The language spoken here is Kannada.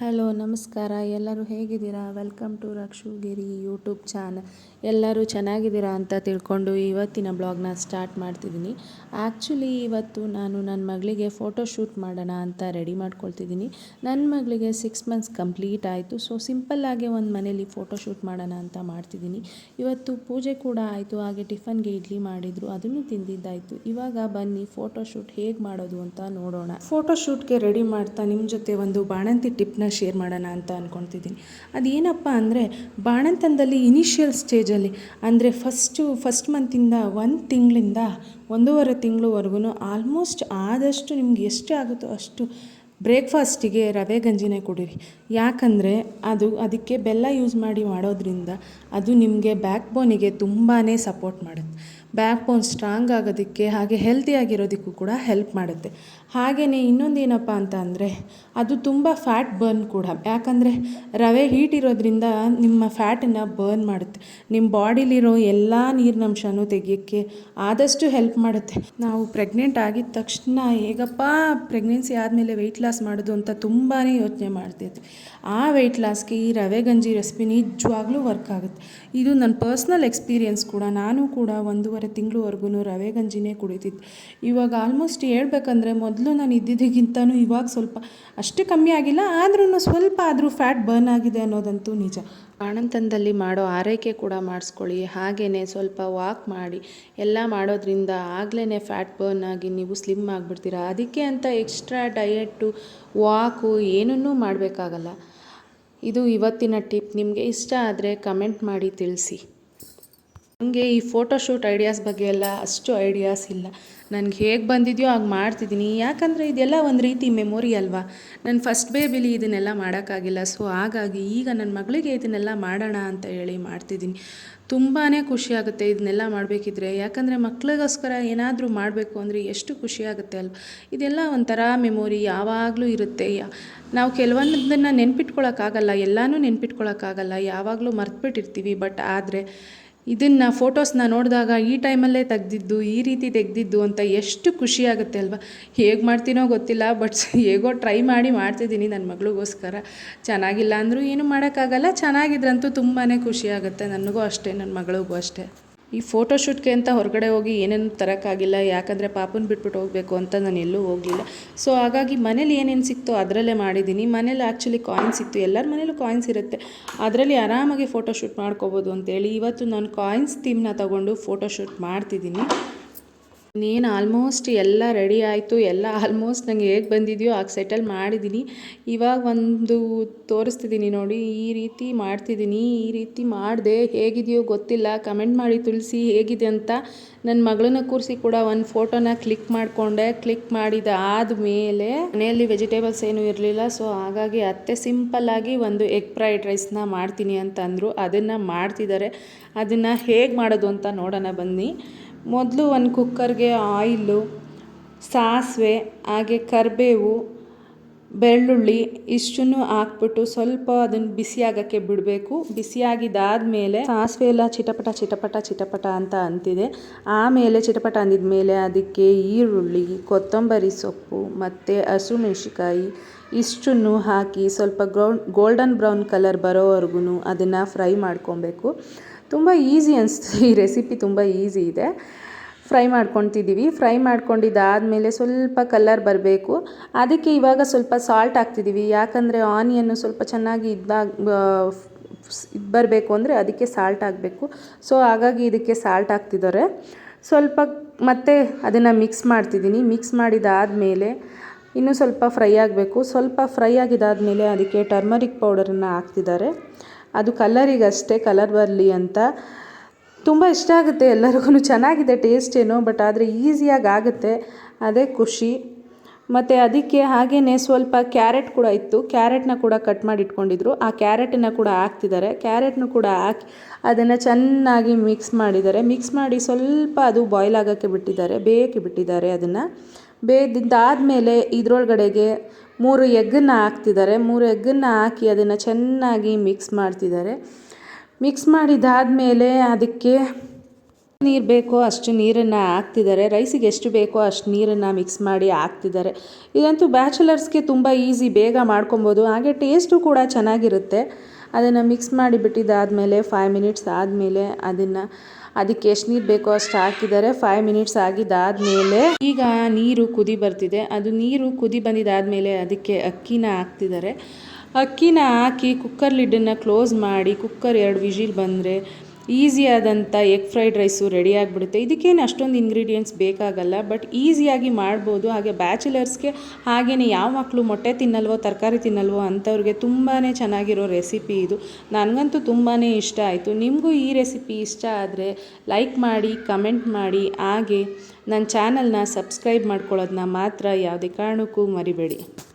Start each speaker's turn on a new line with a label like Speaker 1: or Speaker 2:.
Speaker 1: ಹಲೋ, ನಮಸ್ಕಾರ. ಎಲ್ಲರೂ ಹೇಗಿದ್ದೀರಾ? Welcome to Rakshugiri YouTube channel ಎಲ್ಲರೂ ಚೆನ್ನಾಗಿದ್ದೀರಾ ಅಂತ ತಿಳ್ಕೊಂಡು ಇವತ್ತಿನ ಬ್ಲಾಗ್ನ ಸ್ಟಾರ್ಟ್ ಮಾಡ್ತಿದ್ದೀನಿ. ಆ್ಯಕ್ಚುಲಿ ಇವತ್ತು ನಾನು ನನ್ನ ಮಗಳಿಗೆ ಫೋಟೋ ಶೂಟ್ ಮಾಡೋಣ ಅಂತ ರೆಡಿ ಮಾಡ್ಕೊಳ್ತಿದ್ದೀನಿ. ನನ್ನ ಮಗಳಿಗೆ ಸಿಕ್ಸ್ ಮಂತ್ಸ್ ಕಂಪ್ಲೀಟ್ ಆಯಿತು. ಸೊ ಸಿಂಪಲ್ಲಾಗೆ ಒಂದು ಮನೇಲಿ ಫೋಟೋ ಶೂಟ್ ಮಾಡೋಣ ಅಂತ ಮಾಡ್ತಿದ್ದೀನಿ. ಇವತ್ತು ಪೂಜೆ ಕೂಡ ಆಯಿತು. ಹಾಗೆ ಟಿಫನ್ಗೆ ಇಡ್ಲಿ ಮಾಡಿದರು. ಅದನ್ನು ತಿಂದಿದ್ದಾಯಿತು. ಇವಾಗ ಬನ್ನಿ ಫೋಟೋ ಶೂಟ್ ಹೇಗೆ ಮಾಡೋದು ಅಂತ ನೋಡೋಣ. ಫೋಟೋ ಶೂಟ್ಗೆ ರೆಡಿ ಮಾಡ್ತಾ ನಿಮ್ಮ ಜೊತೆ ಒಂದು ಬಾಣಂತಿ ಟಿಪ್ನ ಶೇರ್ ಮಾಡೋಣ ಅಂತ ಅಂದ್ಕೊಳ್ತಿದ್ದೀನಿ ಅದೇನಪ್ಪ ಅಂದರೆ ಬಾಣಂತನದಲ್ಲಿ ಇನಿಷಿಯಲ್ ಸ್ಟೇಜಲ್ಲಿ ಅಂದರೆ ಫಸ್ಟು ಫಸ್ಟ್ ಮಂತಿಂದ ಒಂದು ತಿಂಗಳಿಂದ ಒಂದೂವರೆ ತಿಂಗಳವರೆಗೂ ಆಲ್ಮೋಸ್ಟ್ ಆದಷ್ಟು ನಿಮ್ಗೆ ಎಷ್ಟು ಆಗುತ್ತೋ ಅಷ್ಟು ಬ್ರೇಕ್ಫಾಸ್ಟಿಗೆ ರವೆ ಗಂಜಿನೇ ಕುಡಿರಿ. ಯಾಕಂದರೆ ಅದು ಅದಕ್ಕೆ ಬೆಲ್ಲ ಯೂಸ್ ಮಾಡಿ ಮಾಡೋದ್ರಿಂದ ಅದು ನಿಮಗೆ ಬ್ಯಾಕ್ ಬೋನಿಗೆ ತುಂಬಾ ಸಪೋರ್ಟ್ ಮಾಡುತ್ತೆ. ಬ್ಯಾಕ್ ಬೋನ್ ಸ್ಟ್ರಾಂಗ್ ಆಗೋದಕ್ಕೆ ಹಾಗೆ ಹೆಲ್ತಿಯಾಗಿರೋದಕ್ಕೂ ಕೂಡ ಹೆಲ್ಪ್ ಮಾಡುತ್ತೆ. ಹಾಗೆಯೇ ಇನ್ನೊಂದೇನಪ್ಪ ಅಂತ ಅಂದರೆ ಅದು ತುಂಬ ಫ್ಯಾಟ್ ಬರ್ನ್ ಕೂಡ. ಯಾಕಂದರೆ ರವೆ ಹೀಟ್ ಇರೋದ್ರಿಂದ ನಿಮ್ಮ ಫ್ಯಾಟನ್ನು ಬರ್ನ್ ಮಾಡುತ್ತೆ. ನಿಮ್ಮ ಬಾಡಿಲಿರೋ ಎಲ್ಲ ನೀರಿನಂಶನೂ ತೆಗಿಯೋಕ್ಕೆ ಆದಷ್ಟು ಹೆಲ್ಪ್ ಮಾಡುತ್ತೆ. ನಾವು ಪ್ರೆಗ್ನೆಂಟ್ ಆಗಿದ ತಕ್ಷಣ ಹೇಗಪ್ಪ ಪ್ರೆಗ್ನೆನ್ಸಿ ಆದಮೇಲೆ ವೆಯ್ಟ್ ಲಾಸ್ ಮಾಡೋದು ಅಂತ ತುಂಬಾ ಯೋಚನೆ ಮಾಡ್ತಿದ್ವಿ ಆ ವೆಯ್ಟ್ ಲಾಸ್ಗೆ ಈ ರವೆ ಗಂಜಿ ರೆಸಿಪಿ ನಿಜವಾಗ್ಲೂ ವರ್ಕ್ ಆಗುತ್ತೆ. ಇದು ನನ್ನ ಪರ್ಸ್ನಲ್ ಎಕ್ಸ್ಪೀರಿಯನ್ಸ್ ಕೂಡ. ನಾನು ಕೂಡ ಒಂದೂವರೆ ತಿಂಗಳವರೆಗೂ ರವೆ ಗಂಜಿನೇ ಕುಡಿತಿತ್ತು ಇವಾಗ ಆಲ್ಮೋಸ್ಟ್ ಹೇಳ್ಬೇಕಂದ್ರೆ ಮೊದಲು ನಾನು ಇದ್ದಿದ್ದಕ್ಕಿಂತನೂ ಇವಾಗ ಸ್ವಲ್ಪ ಅಷ್ಟು ಕಮ್ಮಿ ಆಗಿಲ್ಲ ಆದ್ರೂ ಸ್ವಲ್ಪ ಆದರೂ ಫ್ಯಾಟ್ ಬರ್ನ್ ಆಗಿದೆ ಅನ್ನೋದಂತೂ ನಿಜ. ಆಣಂತನದಲ್ಲಿ ಮಾಡೋ ಆರೈಕೆ ಕೂಡ ಮಾಡಿಸ್ಕೊಳ್ಳಿ ಹಾಗೆಯೇ ಸ್ವಲ್ಪ ವಾಕ್ ಮಾಡಿ, ಎಲ್ಲ ಮಾಡೋದ್ರಿಂದ ಆಗಲೇ ಫ್ಯಾಟ್ ಬರ್ನ್ ಆಗಿ ನೀವು ಸ್ಲಿಮ್ ಆಗಿಬಿಡ್ತೀರಾ. ಅದಕ್ಕೆ ಅಂತ ಎಕ್ಸ್ಟ್ರಾ ಡಯೆಟ್ಟು ವಾಕು ಏನನ್ನೂ ಮಾಡಬೇಕಾಗಲ್ಲ. ಇದು ಇವತ್ತಿನ ಟಿಪ್ ನಿಮಗೆ ಇಷ್ಟ ಆದರೆ ಕಮೆಂಟ್ ಮಾಡಿ ತಿಳಿಸಿ. ನನಗೆ ಈ ಫೋಟೋಶೂಟ್ ಐಡಿಯಾಸ್ ಬಗ್ಗೆ ಎಲ್ಲ ಅಷ್ಟು ಐಡಿಯಾಸ್ ಇಲ್ಲ. ನನಗೆ ಹೇಗೆ ಬಂದಿದೆಯೋ ಹಾಗೆ ಮಾಡ್ತಿದ್ದೀನಿ. ಯಾಕಂದರೆ ಇದೆಲ್ಲ ಒಂದು ರೀತಿ ಮೆಮೊರಿ ಅಲ್ವಾ? ನನ್ನ ಫಸ್ಟ್ ಬೇಬಿಲಿ ಇದನ್ನೆಲ್ಲ ಮಾಡೋಕ್ಕಾಗಿಲ್ಲ. ಸೊ ಹಾಗಾಗಿ ಈಗ ನನ್ನ ಮಗಳಿಗೆ ಇದನ್ನೆಲ್ಲ ಮಾಡೋಣ ಅಂತ ಹೇಳಿ ಮಾಡ್ತಿದ್ದೀನಿ. ತುಂಬಾ ಖುಷಿಯಾಗುತ್ತೆ ಇದನ್ನೆಲ್ಲ ಮಾಡಬೇಕಿದ್ರೆ. ಯಾಕಂದರೆ ಮಕ್ಳಿಗೋಸ್ಕರ ಏನಾದರೂ ಮಾಡಬೇಕು ಅಂದರೆ ಎಷ್ಟು ಖುಷಿಯಾಗುತ್ತೆ ಅಲ್ವ? ಇದೆಲ್ಲ ಒಂಥರ ಮೆಮೊರಿ ಯಾವಾಗಲೂ ಇರುತ್ತೆ. ನಾವು ಕೆಲವೊಂದನ್ನು ನೆನ್ಪಿಟ್ಕೊಳ್ಳೋಕ್ಕಾಗಲ್ಲ ಎಲ್ಲನೂ ನೆನ್ಪಿಟ್ಕೊಳ್ಳೋಕ್ಕಾಗಲ್ಲ ಯಾವಾಗಲೂ ಮರ್ತುಬಿಟ್ಟಿರ್ತೀವಿ. ಬಟ್ ಆದರೆ ಇದನ್ನು ಫೋಟೋಸ್ನ ನೋಡಿದಾಗ ಈ ಟೈಮಲ್ಲೇ ತೆಗೆದಿದ್ದು, ಈ ರೀತಿ ತೆಗೆದಿದ್ದು ಅಂತ ಎಷ್ಟು ಖುಷಿಯಾಗುತ್ತೆ ಅಲ್ವಾ? ಹೇಗೆ ಮಾಡ್ತೀನೋ ಗೊತ್ತಿಲ್ಲ ಬಟ್ ಹೇಗೋ ಟ್ರೈ ಮಾಡಿ ಮಾಡ್ತಿದ್ದೀನಿ ನನ್ನ ಮಗಳಿಗೋಸ್ಕರ. ಚೆನ್ನಾಗಿಲ್ಲ ಅಂದರೂ ಏನೂ ಮಾಡೋಕ್ಕಾಗಲ್ಲ, ಚೆನ್ನಾಗಿದ್ರಂತೂ ತುಂಬಾ ಖುಷಿಯಾಗುತ್ತೆ ನನಗೂ ಅಷ್ಟೇ ನನ್ನ ಮಗಳಿಗೂ ಅಷ್ಟೇ. ಈ ಫೋಟೋಶೂಟ್ಗೆ ಅಂತ ಹೊರಗಡೆ ಹೋಗಿ ಏನೇನು ತರೋಕ್ಕಾಗಿಲ್ಲ ಯಾಕಂದರೆ ಪಾಪನ ಬಿಟ್ಬಿಟ್ಟು ಹೋಗಬೇಕು ಅಂತ ನಾನು ಎಲ್ಲೂ ಹೋಗಲಿಲ್ಲ. ಸೊ ಹಾಗಾಗಿ ಮನೇಲಿ ಏನೇನು ಸಿಕ್ತೋ ಅದರಲ್ಲೇ ಮಾಡಿದ್ದೀನಿ. ಮನೇಲಿ ಆ್ಯಕ್ಚುಲಿ ಕಾಯಿನ್ಸ್ ಇತ್ತು. ಎಲ್ಲರ ಮನೇಲೂ ಕಾಯಿನ್ಸ್ ಇರುತ್ತೆ. ಅದರಲ್ಲಿ ಆರಾಮಾಗಿ ಫೋಟೋಶೂಟ್ ಮಾಡ್ಕೋಬೋದು ಅಂತೇಳಿ ಇವತ್ತು ನಾನು ಕಾಯಿನ್ಸ್ ಥೀಮ್ನ ತೊಗೊಂಡು ಫೋಟೋಶೂಟ್ ಮಾಡ್ತಿದ್ದೀನಿ. ಇನ್ನೇನು ಆಲ್ಮೋಸ್ಟ್ ಎಲ್ಲ ರೆಡಿ ಆಯಿತು, ಎಲ್ಲ ಆಲ್ಮೋಸ್ಟ್ ನಂಗೆ ಹೇಗೆ ಬಂದಿದೆಯೋ ಆಗ ಸೆಟಲ್ ಮಾಡಿದ್ದೀನಿ ಇವಾಗ ಒಂದು ತೋರಿಸ್ತಿದ್ದೀನಿ ನೋಡಿ, ಈ ರೀತಿ ಮಾಡ್ತಿದ್ದೀನಿ ಈ ರೀತಿ ಮಾಡಿದೆ ಹೇಗಿದೆಯೋ ಗೊತ್ತಿಲ್ಲ. ಕಮೆಂಟ್ ಮಾಡಿ ತುಳಸಿ ಹೇಗಿದೆ ಅಂತ ನನ್ನ ಮಗಳನ್ನ ಕೂರಿಸಿ ಕೂಡ ಒಂದು ಫೋಟೋನ ಕ್ಲಿಕ್ ಮಾಡಿಕೊಂಡೆ. ಕ್ಲಿಕ್ ಮಾಡಿದ ಆದಮೇಲೆ ಮನೆಯಲ್ಲಿ ವೆಜಿಟೇಬಲ್ಸ್ ಏನೂ ಇರಲಿಲ್ಲ. ಸೊ ಹಾಗಾಗಿ ಅತ್ತೆ ಸಿಂಪಲ್ಲಾಗಿ ಒಂದು ಎಗ್ ಫ್ರೈಡ್ ರೈಸ್ನ ಮಾಡ್ತೀನಿ ಅಂತ ಅಂದರು ಅದನ್ನು ಮಾಡ್ತಿದ್ದಾರೆ ಅದನ್ನು ಹೇಗೆ ಮಾಡೋದು ಅಂತ ನೋಡೋಣ ಬನ್ನಿ. ಮೊದಲು ಒಂದು ಕುಕ್ಕರ್ಗೆ ಆಯಿಲು, ಸಾಸಿವೆ, ಹಾಗೆ ಕರಿಬೇವು, ಬೆಳ್ಳುಳ್ಳಿ ಇಷ್ಟನ್ನು ಹಾಕ್ಬಿಟ್ಟು ಸ್ವಲ್ಪ ಅದನ್ನು ಬಿಸಿ ಆಗೋಕ್ಕೆ ಬಿಡಬೇಕು. ಬಿಸಿಯಾಗಿದ್ದಾದಮೇಲೆ ಸಾಸಿವೆ ಎಲ್ಲ ಚಿಟಪಟ ಚಿಟಪಟ ಚಿಟಪಟ ಅಂತ ಅಂತಿದೆ. ಆಮೇಲೆ ಚಿಟಪಟ ಅಂದಿದ ಮೇಲೆ ಅದಕ್ಕೆ ಈರುಳ್ಳಿ, ಕೊತ್ತಂಬರಿ ಸೊಪ್ಪು ಮತ್ತು ಹಸಿಮೆಣ್ಸಿಕಾಯಿ ಇಷ್ಟನ್ನು ಹಾಕಿ ಸ್ವಲ್ಪ ಗ್ರೌಂಡ್ ಗೋಲ್ಡನ್ ಬ್ರೌನ್ ಕಲರ್ ಬರೋವರೆಗೂ ಅದನ್ನು ಫ್ರೈ ಮಾಡ್ಕೊಬೇಕು. ತುಂಬ ಈಸಿ ಅನಿಸ್ತು. ಈ ರೆಸಿಪಿ ತುಂಬ ಈಸಿ ಇದೆ. ಫ್ರೈ ಮಾಡ್ಕೊತಿದ್ದೀವಿ ಫ್ರೈ ಮಾಡ್ಕೊಂಡಿದ್ದಾದಮೇಲೆ ಸ್ವಲ್ಪ ಕಲರ್ ಬರಬೇಕು. ಅದಕ್ಕೆ ಇವಾಗ ಸ್ವಲ್ಪ ಸಾಲ್ಟ್ ಹಾಕ್ತಿದ್ದೀವಿ. ಯಾಕಂದರೆ ಆನಿಯನ್ನು ಸ್ವಲ್ಪ ಚೆನ್ನಾಗಿ ಇದ್ದಾಗ ಇದು ಬರಬೇಕು ಅಂದರೆ ಅದಕ್ಕೆ ಸಾಲ್ಟ್ ಹಾಕಬೇಕು. ಸೊ, ಹಾಗಾಗಿ ಇದಕ್ಕೆ ಸಾಲ್ಟ್ ಹಾಕ್ತಿದ್ದಾರೆ. ಸ್ವಲ್ಪ ಮತ್ತೆ ಅದನ್ನು ಮಿಕ್ಸ್ ಮಾಡ್ತಿದ್ದೀನಿ. ಮಿಕ್ಸ್ ಮಾಡಿದಾದಮೇಲೆ ಇನ್ನೂ ಸ್ವಲ್ಪ ಫ್ರೈ ಆಗಬೇಕು. ಸ್ವಲ್ಪ ಫ್ರೈ ಆಗಿದ್ದಾದಮೇಲೆ ಅದಕ್ಕೆ ಟರ್ಮರಿಕ್ ಪೌಡರನ್ನು ಹಾಕ್ತಿದ್ದಾರೆ. ಅದು ಕಲರಿಗಷ್ಟೇ ಕಲರ್ ಬರಲಿ ಅಂತ ತುಂಬ ಇಷ್ಟ ಆಗುತ್ತೆ ಎಲ್ಲರಿಗೂ ಚೆನ್ನಾಗಿದೆ ಟೇಸ್ಟ್ ಏನೋ ಬಟ್ ಆದರೆ ಈಸಿಯಾಗಿ ಆಗುತ್ತೆ. ಅದೇ ಖುಷಿ. ಮತ್ತು ಅದಕ್ಕೆ ಹಾಗೆಯೇ ಸ್ವಲ್ಪ ಕ್ಯಾರೆಟ್ ಕೂಡ ಇತ್ತು. ಕ್ಯಾರೆಟ್ನ ಕೂಡ ಕಟ್ ಮಾಡಿ ಇಟ್ಕೊಂಡಿದ್ರು. ಆ ಕ್ಯಾರೆಟನ್ನು ಕೂಡ ಹಾಕ್ತಿದ್ದಾರೆ. ಕ್ಯಾರೆಟ್ನು ಕೂಡ ಹಾಕಿ ಅದನ್ನು ಚೆನ್ನಾಗಿ ಮಿಕ್ಸ್ ಮಾಡಿದ್ದಾರೆ. ಮಿಕ್ಸ್ ಮಾಡಿ ಸ್ವಲ್ಪ ಅದು ಬಾಯ್ಲ್ ಆಗೋಕ್ಕೆ ಬಿಟ್ಟಿದ್ದಾರೆ. ಬೇಯಕ್ಕೆ ಬಿಟ್ಟಿದ್ದಾರೆ ಅದನ್ನು. ಬೇಯ್ದಿದ್ದಾದಮೇಲೆ ಇದರೊಳಗಡೆಗೆ ಮೂರು ಎಗ್ಗನ್ನು ಹಾಕ್ತಿದ್ದಾರೆ. ಮೂರು ಎಗ್ಗನ್ನು ಹಾಕಿ ಅದನ್ನು ಚೆನ್ನಾಗಿ ಮಿಕ್ಸ್ ಮಾಡ್ತಿದ್ದಾರೆ. ಮಿಕ್ಸ್ ಮಾಡಿದಾದಮೇಲೆ ಅದಕ್ಕೆ ನೀರು ಬೇಕೋ ಅಷ್ಟು ನೀರನ್ನು ಹಾಕ್ತಿದ್ದಾರೆ. ರೈಸಿಗೆ ಎಷ್ಟು ಬೇಕೋ ಅಷ್ಟು ನೀರನ್ನು ಮಿಕ್ಸ್ ಮಾಡಿ ಹಾಕ್ತಿದ್ದಾರೆ. ಇದಂತೂ ಬ್ಯಾಚುಲರ್ಸ್ಗೆ ತುಂಬ ಈಸಿ, ಬೇಗ ಮಾಡ್ಕೊಬೋದು. ಹಾಗೆ ಟೇಸ್ಟು ಕೂಡ ಚೆನ್ನಾಗಿರುತ್ತೆ. ಅದನ್ನು ಮಿಕ್ಸ್ ಮಾಡಿ ಬಿಟ್ಟಿದ್ದಾದಮೇಲೆ ಫೈವ್ ಮಿನಿಟ್ಸ್ ಆದಮೇಲೆ ಅದನ್ನು ಅದಕ್ಕೆ ಎಷ್ಟು ನೀರು ಬೇಕೋ ಅಷ್ಟು ಹಾಕಿದ್ದಾರೆ. ಫೈವ್ ಮಿನಿಟ್ಸ್ ಆಗಿದ್ದಾದಮೇಲೆ ಈಗ ನೀರು ಕುದಿ ಬರ್ತಿದೆ. ಅದು ನೀರು ಕುದಿ ಬಂದಿದ್ದಾದಮೇಲೆ ಅದಕ್ಕೆ ಅಕ್ಕಿನ ಹಾಕ್ತಿದ್ದಾರೆ. ಅಕ್ಕಿನ ಹಾಕಿ ಕುಕ್ಕರ್ ಲಿಡ್ಡನ್ನು ಕ್ಲೋಸ್ ಮಾಡಿ ಕುಕ್ಕರ್ ಎರಡು ವಿಜಿಲ್ ಬಂದರೆ ಈಸಿಯಾದಂಥ ಎಗ್ ಫ್ರೈಡ್ ರೈಸು ರೆಡಿ ಆಗಿಬಿಡುತ್ತೆ. ಇದಕ್ಕೇನು ಅಷ್ಟೊಂದು ಇಂಗ್ರೀಡಿಯೆಂಟ್ಸ್ ಬೇಕಾಗಲ್ಲ ಬಟ್ ಈಸಿಯಾಗಿ ಮಾಡ್ಬೋದು. ಹಾಗೆ ಬ್ಯಾಚುಲರ್ಸ್ಗೆ ಹಾಗೆಯೇ ಯಾವ ಮಕ್ಕಳು ಮೊಟ್ಟೆ ತಿನ್ನಲ್ವೋ, ತರಕಾರಿ ತಿನ್ನಲ್ವೋ ಅಂಥವ್ರಿಗೆ ತುಂಬಾ ಚೆನ್ನಾಗಿರೋ ರೆಸಿಪಿ ಇದು. ನನಗಂತೂ ತುಂಬಾ ಇಷ್ಟ ಆಯಿತು. ನಿಮಗೂ ಈ ರೆಸಿಪಿ ಇಷ್ಟ ಆದರೆ ಲೈಕ್ ಮಾಡಿ, ಕಮೆಂಟ್ ಮಾಡಿ. ಹಾಗೆ ನನ್ನ ಚಾನಲ್ನ ಸಬ್ಸ್ಕ್ರೈಬ್ ಮಾಡ್ಕೊಳ್ಳೋದನ್ನ ಮಾತ್ರ ಯಾವುದೇ ಕಾರಣಕ್ಕೂ ಮರಿಬೇಡಿ.